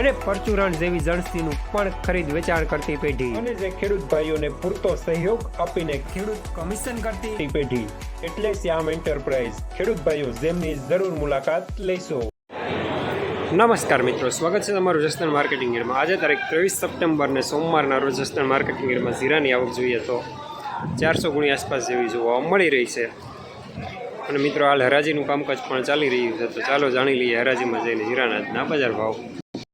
અને પરચુરણ જેવી જણસીનું પણ ખરીદ વેચાણ કરતી પેઢી. અને જે ખેડૂત ભાઈઓને પૂરતો સહયોગ આપીને ખેડૂત કમિશન કરતી પેઢી. એટલે શ્યામ એન્ટરપ્રાઇઝ. ખેડૂત ભાઈઓ જેમની જરૂર મુલાકાત લેશો. નમસ્કાર મિત્રો સ્વાગત છે તમારું જસદણ માર્કેટિંગ ગીરમાં આજે તારીખ ત્રેવીસ સપ્ટેમ્બરને સોમવારના રોજ જસદણ માર્કેટિંગ ગીરમાં જીરાની આવક જોઈએ તો ચારસો ગુણી આસપાસ જેવી જોવા મળી રહી છે. અને મિત્રો હાલ હરાજીનું કામકાજ પણ ચાલી રહ્યું છે તો ચાલો જાણી લઈએ હરાજીમાં જઈને જીરાના આજના બજાર ભાવ.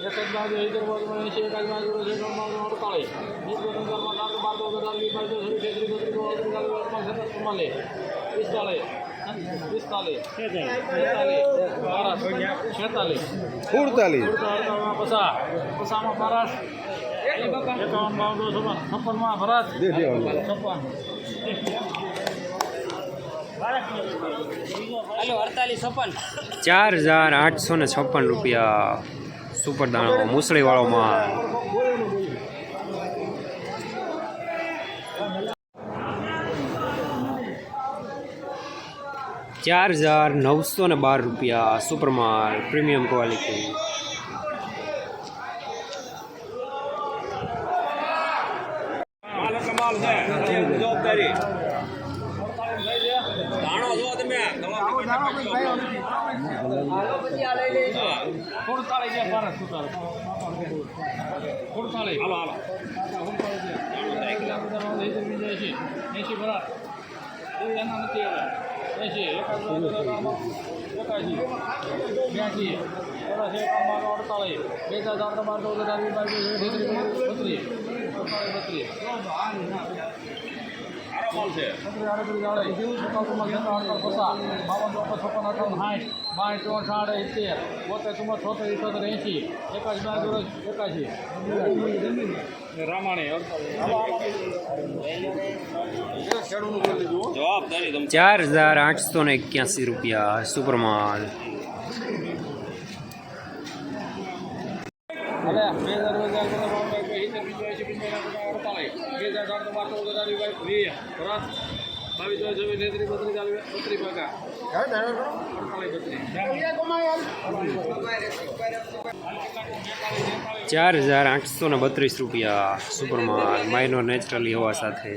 એક જ બાજુ ઇધર બાજુમાં એંશી એક જ બાજુ છે નવ્વાણું અડતાલીસ વીસ પંચાવનમાં ચાર બાર દો હજાર વીસ બાવીસ ત્રીસ તેત્રીસ બત્રીસ ચોત્રીસ ચાલીસ ચુમ્માલીસ પિસ્તાલીસ પિસ્તાલીસ છેતાલીસ સુડતાલીસ પચાસ પચાસમાં બારસ એકાવન બાવન છપ્પન છપ્પનમાં ભરત છપ્પન. ચાર હજાર આઠસો ને છપ્પન રૂપિયા સુપર દાણો મુસળીવાળો માલ ચાર હજાર નવસો ને બાર રૂપિયા સુપર માલ પ્રીમિયમ ક્વોલિટી. બારસ સુડતાલીસ હાલો હાલો એંશી ભરત એના નથી હવે એંશી એકાશી બ્યાસી ચોરાસી એકાવન અડતાલીસ બે હજાર ચાર બાર ચૌદ હજાર વીસ બત્રીસ બત્રીસ બત્રીસ ચાર હજાર આઠસો ને એક્યાસી રૂપિયા સુપર માલ બે હજાર બે હજાર સિત્તેર પંચ્યાસી પંચાવન અડતાલીસ ચાર હજાર આઠસો ને બત્રીસ રૂપિયા સુપર માલ માઇનોર નેચરલી હવા સાથે.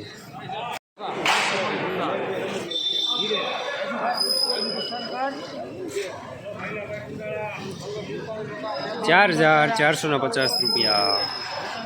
ચાર હજાર ચારસો ને પચાસ રૂપિયા.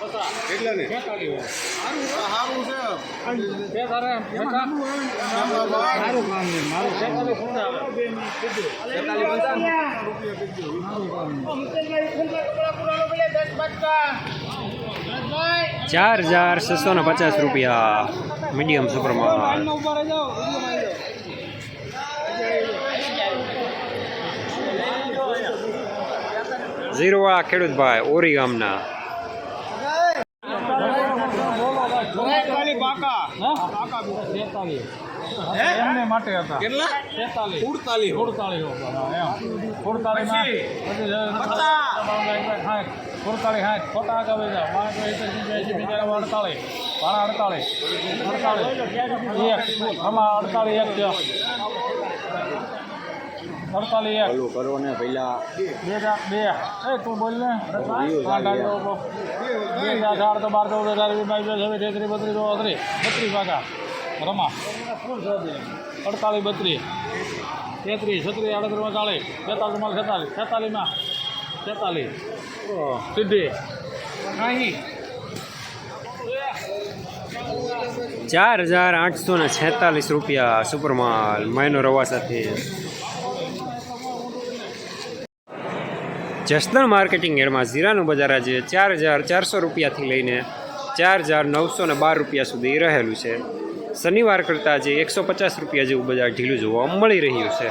ને સારું છે ચાર હજાર છસો ને પચાસ રૂપિયા મીડિયમ સુપર માલ જીરવા ખેડૂતભાઈ, ઓરી ગામના. એમને માટે હતા. કેટલા? તેતાલીસ. ઉડતાલીસ સુડતાલીસ ઉડતાલીસ ઉડતાલીસ હાથ. ખોટા આગળ બીજા અડતાલીસ ભાડા અડતાલીસ અડતાલીસ એક. આમાં અડતાલીસ એક છે. અડતાલીસ એક. કરો ને પહેલા. બે હજાર બે. એ તું બોલ ને. બે હજાર અઢાર તો બાર ચૌદ હજાર વીસ બાવીસ છવ્વીસ તેત્રીસ બત્રીસ ચોત્રીસ બત્રીસ વાગા રમા. અડતાલીસ બત્રીસ. તેત્રીસ છત્રીસ આડત્રીસ ચાલીસ. તેતાલીસમાં છેતાલીસ. છેતાલીસમાં. છેતાલીસ. સીધી. અહીં. ચાર હજાર આઠસો ને છેતાલીસ રૂપિયા સુપરમાલ. માયનો રવા સાથે જસદણ માર્કેટિંગ એડમાં જીરાનું બજાર આજે ચાર હજાર ચારસો રૂપિયાથી લઈને ચાર હજાર નવસો ને બાર રૂપિયા સુધી રહેલું છે. શનિવાર કરતાં આજે એકસો પચાસ રૂપિયા જેવું બજાર ઢીલું જોવા મળી રહ્યું છે.